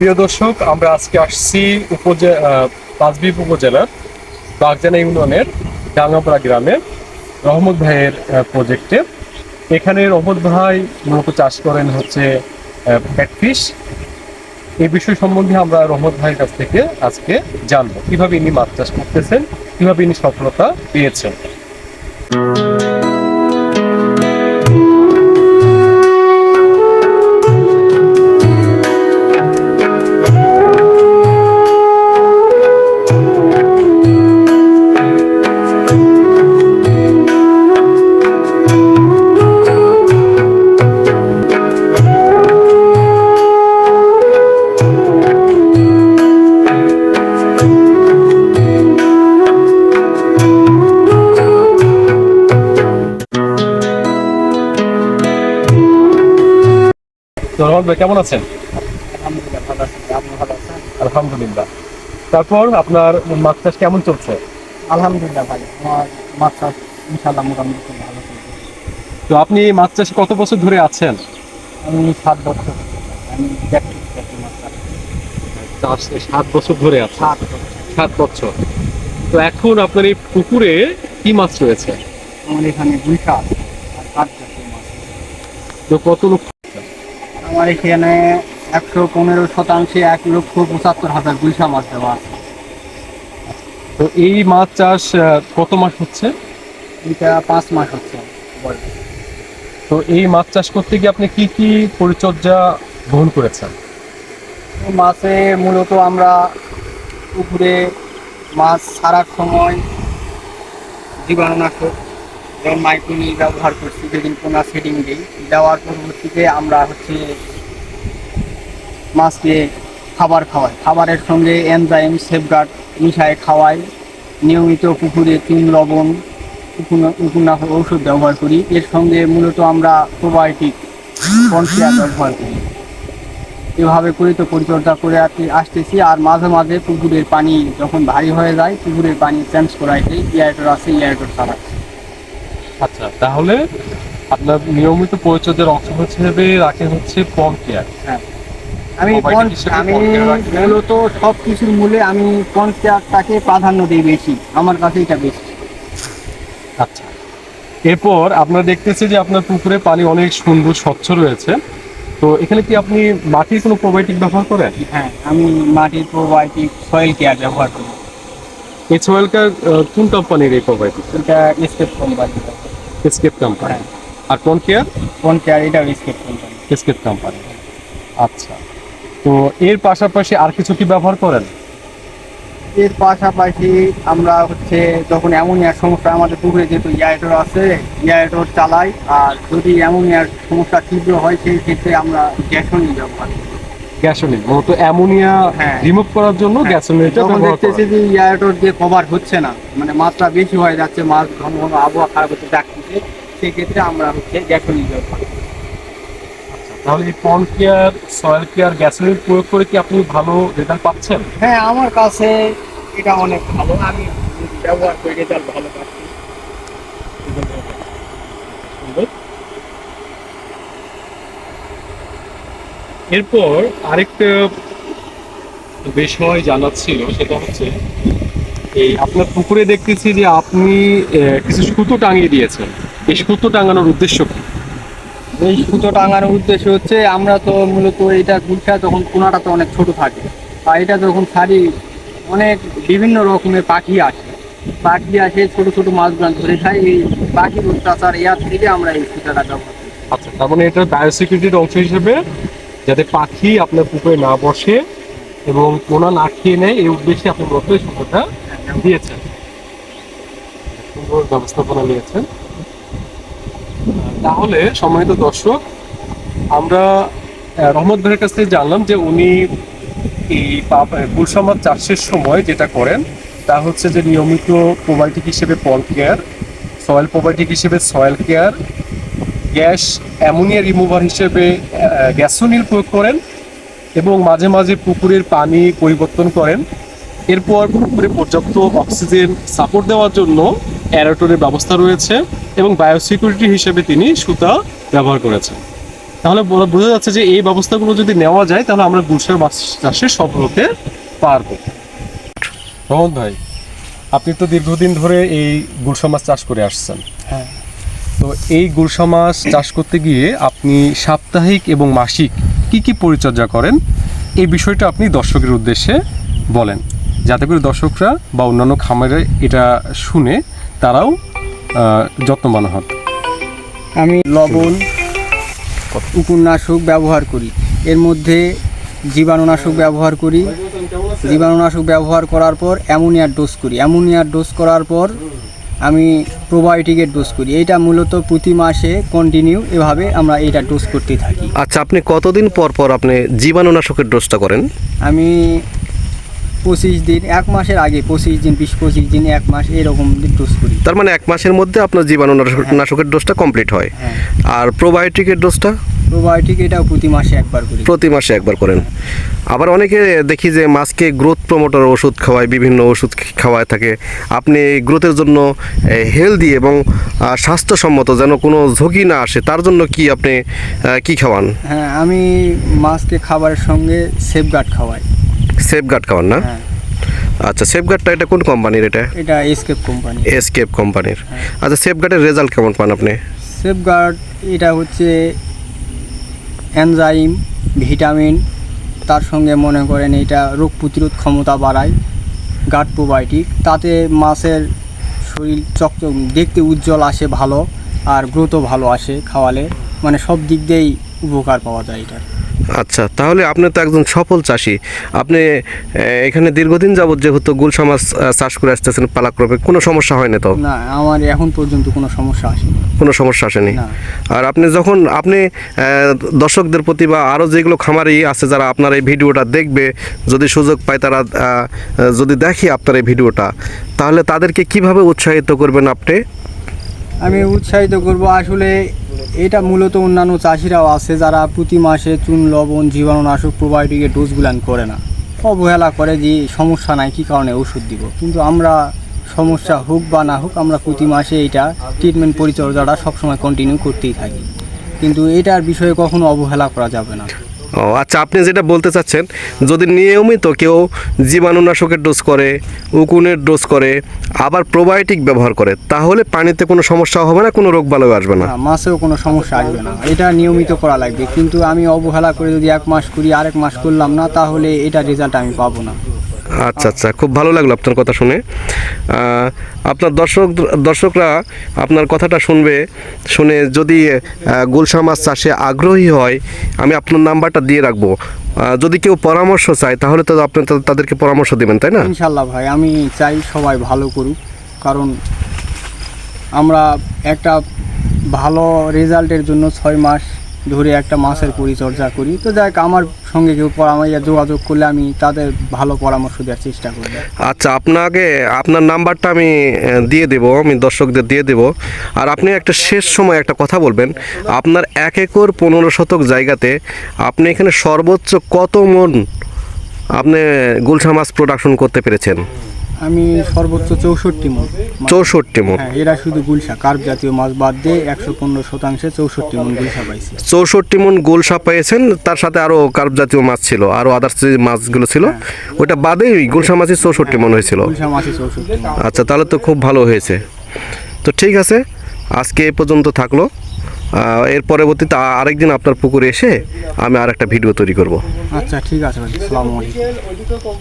প্রিয় দর্শক আমরা আজকে আসছি উপজে- আহ, পাঁচবিবি উপজেলার বাগজানা ইউনিয়নের ডাঙ্গাপাড়া গ্রামের রহমত ভাইয়ের প্রজেক্টে এখানে রহমত ভাই মূলত চাষ করেন হচ্ছে ব্যাটফিশ এই বিষয় সম্বন্ধে আমরা রহমত ভাইয়ের কাছ থেকে আজকে জানব। কীভাবে ইনি মাছ চাষ করতেছেন কীভাবে ইনি সফলতা পেয়েছেন। ভাই কেমন আছেন? আলহামদুলিল্লাহ তারপর আপনার মাছ চাষ কেমন চলছে? আলহামদুলিল্লাহ ভাই আমার মাত্রা ইনশাল্লাহ মোটামুটি ভালো চলছে। তো আপনি মাছ চাষে কত বছর ধরে আছেন? আমি সাত বছর আমি চাষে সাত বছর ধরে আছে সাত বছর। সাত বছর। তো এখন আপনার এই পুকুরে কি মাছ রয়েছে? আমার এখানে দুইটা আছে আর কাঠ জাতীয় মাছ। তো কত লোক আমার এখানে একশো পনেরো শতাংশে এক লক্ষ পঁচাত্তর হাজার দুইশা মাছ দেওয়া আছে। তো এই মাছ চাষ কত মাস হচ্ছে? এটা পাঁচ মাস হচ্ছে তো এই মাছ চাষ করতে গিয়ে আপনি কি কি পরিচর্যা গ্রহণ করেছেন? মাছে মূলত আমরা পুকুরে মাছ ছাড়ার সময় জীবাণুনাশক মাইক্রোনি ব্যবহার করছি, যেদিন পোনা সেটিং দিই দেওয়ার পরবর্তীতে আমরা হচ্ছে মাছকে খাবার খাওয়াই। খাবারের সঙ্গে এনজাইম সেফগার্ড মিশায় খাওয়াই। নিয়মিত পুকুরে তিন লবণ উকুনাশক ঔষধ ব্যবহার করি। এর সঙ্গে মূলত আমরা প্রোবায়োটিক কনসিয়ার ব্যবহার করি। এভাবে করে তো পরিচর্যা করে আসতেছি। আর মাঝে মাঝে পুকুরের পানি যখন ভারী হয়ে যায়, পুকুরের পানি চেঞ্জ করাইতে ইয়ারটোর আছে ইয়ারটোর ছাড়া। আচ্ছা তাহলে আপনার নিয়মিত পরিচর্যার অংশ হিসেবে রাখেন হচ্ছে পম কেয়ার হ্যাঁ। আমি আমি। মূলত সব কিছুর মূলে আমি পঞ্চায়েতটাকে প্রাধান্য দিই বেশি আমার কাছে এটা বেশি। আচ্ছা। এরপর আপনারা দেখতেছি যে আপনার পুকুরে পানি অনেক সুন্দর স্বচ্ছ রয়েছে। তো এখানে কি আপনি মাটির কোনো প্রোবায়োটিক ব্যবহার করেন? হ্যাঁ আমি মাটির প্রোবায়োটিক সয়েল কেয়ার ব্যবহার করি। এই সোয়েলকার কোন কোম্পানির এই প্রোবায়োটিক এটা স্কেপ কোম্পানি স্কেপ কোম্পানি আর কোন কেয়ার কোন কেয়ার এটাও স্কেপ কোম্পানি স্কেপ কোম্পানি আচ্ছা। তো এর পাশাপাশি আর কিছু কি ব্যবহার করেন? এর পাশাপাশি আমরা হচ্ছে যখন অ্যামোনিয়ার সমস্যা আমাদের পুকুরে যেহেতু ইয়ারটোর আছে ইয়ারটোর চালাই আর যদি অ্যামোনিয়ার সমস্যা তীব্র হয় সেই ক্ষেত্রে আমরা গ্যাসনি ব্যবহার করি। গ্যাসোলিন। মূলত অ্যামোনিয়া হ্যাঁ। রিমুভ করার জন্য হ্যাঁ, গ্যাসোলিনটা ব্যবহার দেখতেছি যে ইয়ারটোর যে কভার হচ্ছে না মানে মাত্রা বেশি হয়ে যাচ্ছে মাছ ঘন ঘন আবহাওয়া খারাপ হচ্ছে ডাকতেছে সেই ক্ষেত্রে আমরা হচ্ছে ব্যবহার করি। তাহলে এই পন কেয়ার সয়েল কেয়ার গ্যাসোলিন প্রয়োগ করে কি আপনি ভালো রেজাল্ট পাচ্ছেন? হ্যাঁ আমার কাছে এটা অনেক ভালো। আমি ব্যবহার করি রেজাল্ট ভালো পাচ্ছি। এরপর আরেকটা বিষয় জানার ছিল সেটা হচ্ছে এই আপনার পুকুরে দেখতেছি যে আপনি কিছু সুতো টাঙিয়ে দিয়েছেন। এই সুতো টাঙানোর উদ্দেশ্য কি? এই সুতো টাঙানোর উদ্দেশ্য হচ্ছে আমরা তো মূলত এটা গুলশা যখন কোনাটা তো অনেক ছোট থাকে। আর এটা যখন ছাড়ি অনেক বিভিন্ন রকমের পাখি আসে। পাখি আসে ছোট ছোট মাছগুলো ধরে খাই এই পাখির অত্যাচার ইয়ার থেকে আমরা এই সুতাটা ব্যবহার করি। আচ্ছা তার মানে এটা বায়োসিকিউরিটির অংশ হিসেবে যাতে পাখি আপনার পুকুরে না বসে এবং কোনা না খেয়ে নেয় এই উদ্দেশ্যে আপনি মূলত সুতোটা দিয়েছেন। সুন্দর ব্যবস্থাপনা নিয়েছেন। তাহলে সম্মানিত দর্শক, আমরা রহমত ভাইয়ের কাছ থেকে জানলাম যে উনি এই গুলশা মাছ চাষের সময় যেটা করেন, তা হচ্ছে যে নিয়মিত প্রোবায়োটিক হিসেবে পল কেয়ার সয়েল প্রোবায়োটিক হিসেবে soil care, gas ammonia remover হিসেবে গ্যাসোনিল প্রয়োগ করেন এবং মাঝে মাঝে পুকুরের পানি পরিবর্তন করেন। এরপর পুকুরে পর্যাপ্ত অক্সিজেন সাপোর্ট দেওয়ার জন্য অ্যারোটরের ব্যবস্থা রয়েছে এবং বায়োসিকিউরিটি হিসেবে তিনি সুতা ব্যবহার করেছেন। তাহলে বোঝা যাচ্ছে যে এই ব্যবস্থাগুলো যদি নেওয়া যায় তাহলে আমরা গুলশার মাছ চাষে সফল হতে পারব। রহমত ভাই আপনি তো দীর্ঘদিন ধরে এই গুলশা মাছ চাষ করে আসছেন। হ্যাঁ। তো এই গুলশা মাছ চাষ করতে গিয়ে আপনি সাপ্তাহিক এবং মাসিক কি কি পরিচর্যা করেন? এই বিষয়টা আপনি দর্শকের উদ্দেশ্যে বলেন। যাতে করে দর্শকরা বা অন্যান্য খামারে এটা শুনে তারাও যত্নবান হন। আমি লবণ উপন্যাসক ব্যবহার করি। এর মধ্যে জীবাণুনাশক ব্যবহার করি। জীবাণুনাশক ব্যবহার করার পর অ্যামোনিয়ার ডোজ করি। অ্যামোনিয়ার ডোজ করার পর আমি প্রোবায়োটিকের ডোজ করি। এইটা মূলত প্রতি মাসে কন্টিনিউ এভাবে আমরা এইটা ডোজ করতে থাকি। আচ্ছা আপনি কতদিন পর পর আপনি জীবাণুনাশকের ডোজটা করেন? আমি পঁচিশ দিন এক মাসের আগে পঁচিশ দিন বিশ পঁচিশ দিন এক মাস এরকম ডোজ করি। তার মানে এক মাসের মধ্যে আপনার জীবাণু নাশকের ডোজটা কমপ্লিট হয়। হ্যাঁ। আর প্রোবায়োটিকের ডোজটা প্রোবায়োটিক এটাও প্রতি মাসে একবার করি। প্রতি মাসে একবার করেন। আবার অনেকে দেখি যে মাছকে গ্রোথ প্রমোটার ওষুধ খাওয়ায় বিভিন্ন ওষুধ খাওয়ায় থাকে। আপনি গ্রোথের জন্য হেলদি এবং স্বাস্থ্যসম্মত যেন কোনো ঝুঁকি না আসে তার জন্য কি আপনি কি খাওয়ান? হ্যাঁ আমি মাছকে খাবারের সঙ্গে সেফগার্ড খাওয়াই। সেফগার্ড খাওয়ান না? হ্যাঁ। আচ্ছা সেফগার্ডটা এটা কোন কোম্পানির এটা? এটা এসকেপ কোম্পানি এসকেপ কোম্পানির আচ্ছা সেফগার্ডের রেজাল্ট কেমন পান আপনি? সেফগার্ড এটা হচ্ছে এনজাইম ভিটামিন তার সঙ্গে মনে করেন এটা রোগ প্রতিরোধ ক্ষমতা বাড়ায় গার্ড প্রোবায়োটিক তাতে মাছের শরীর চকচক দেখতে উজ্জ্বল আসে ভালো আর গ্রোথও ভালো আসে খাওয়ালে মানে সব দিক দিয়েই উপকার পাওয়া যায় এটার আচ্ছা তাহলে আপনি তো একজন সফল চাষি। আপনি এখানে দীর্ঘদিন যাবত যেহেতু গুলশা মাছ চাষ করে আসতেছেন পালাক্রমে কোনো সমস্যা হয়নি তো? না আমার এখন পর্যন্ত কোনো সমস্যা আসেনি। কোনো সমস্যা আসেনি? আর আপনি যখন আপনি দর্শকদের প্রতি বা আরও যেগুলো খামারি আছে যারা আপনার এই ভিডিওটা দেখবে যদি সুযোগ পায় তারা যদি দেখে আপনার এই ভিডিওটা তাহলে তাদেরকে কীভাবে উৎসাহিত করবেন আপনি? আমি উৎসাহিত করব আসলে এটা মূলত অন্যান্য চাষিরাও আছে যারা প্রতি মাসে চুন, লবণ, জীবাণুনাশক প্রোবায়োটিকের ডোজগুলান করে না। অবহেলা করে যে সমস্যা নাই, কী কারণে ওষুধ দিব? কিন্তু আমরা সমস্যা হোক বা না হোক, আমরা প্রতি মাসে এটা ট্রিটমেন্ট পরিচর্যাটা সবসময় কন্টিনিউ করতেই থাকি। কিন্তু এটার বিষয়ে কখনো অবহেলা করা যাবে না। ও আচ্ছা আপনি যেটা বলতে চাচ্ছেন যদি নিয়মিত কেউ জীবাণুনাশকের ডোজ করে উকুনের ডোজ করে আবার প্রোবায়োটিক ব্যবহার করে তাহলে পানিতে কোনো সমস্যা হবে না কোনো রোগ বালাই আসবে না? না, মাছেও কোনো সমস্যা আসবে না। এটা নিয়মিত করা লাগবে। কিন্তু আমি অবহেলা করে যদি এক মাস করি আরেক মাস করলাম না তাহলে এটা রেজাল্ট আমি পাবো না। আচ্ছা আচ্ছা খুব ভালো লাগল আপনার কথা শুনে। আপনার দর্শক, দর্শকরা আপনার কথাটা শুনবে, শুনে যদি গুলশা মাছ চাষে আগ্রহী হয়, আমি আপনার নাম্বারটা দিয়ে রাখব। যদি কেউ পরামর্শ চায়, তাহলে তো আপনি তাদেরকে পরামর্শ দেবেন, তাই না? ইনশাল্লাহ ভাই, আমি চাই সবাই ভালো করুক, কারণ আমরা একটা ভালো রেজাল্টের জন্য ছয় মাস ধরে একটা মাছের পরিচর্যা করি। তো দেখ আমার সঙ্গে কেউ পরামর্শ যোগাযোগ করলে আমি তাদের ভালো পরামর্শ দেওয়ার চেষ্টা করব আচ্ছা আপনাকে আপনার নাম্বারটা আমি দিয়ে দেব, আমি দর্শকদের দিয়ে দেব। আর আপনি একটা শেষ সময় একটা কথা বলবেন। আপনার এক একর পনেরো শতক জায়গাতে আপনি এখানে সর্বোচ্চ কত মন আপনি গুলশা মাছ প্রোডাকশন করতে পেরেছেন? আমি সর্বোচ্চ চৌষট্টি মন। চৌষট্টি মন। হ্যাঁ এরা শুধু গুলশা। কার্প জাতীয় মাছ বাদ দিয়ে একশো পনেরো শতাংশে চৌষট্টি মন গুলশা পাইছি। চৌষট্টি মন গোলসা পেয়েছেন তার সাথে আরও কার্প জাতীয় মাছ ছিল আরও আদার্স যে মাছগুলো ছিল ওটা বাদেই গোলসা মাছই চৌষট্টি মন হয়েছিল। গুলশা মাছে চৌষট্টি আচ্ছা তাহলে তো খুব ভালো হয়েছে। তো ঠিক আছে আজকে এ পর্যন্ত থাকল। এর পরবর্তীতে আরেকদিন আপনার পুকুরে এসে আমি আর একটা ভিডিও তৈরি করব। আচ্ছা ঠিক আছে আসসালামু আলাইকুম।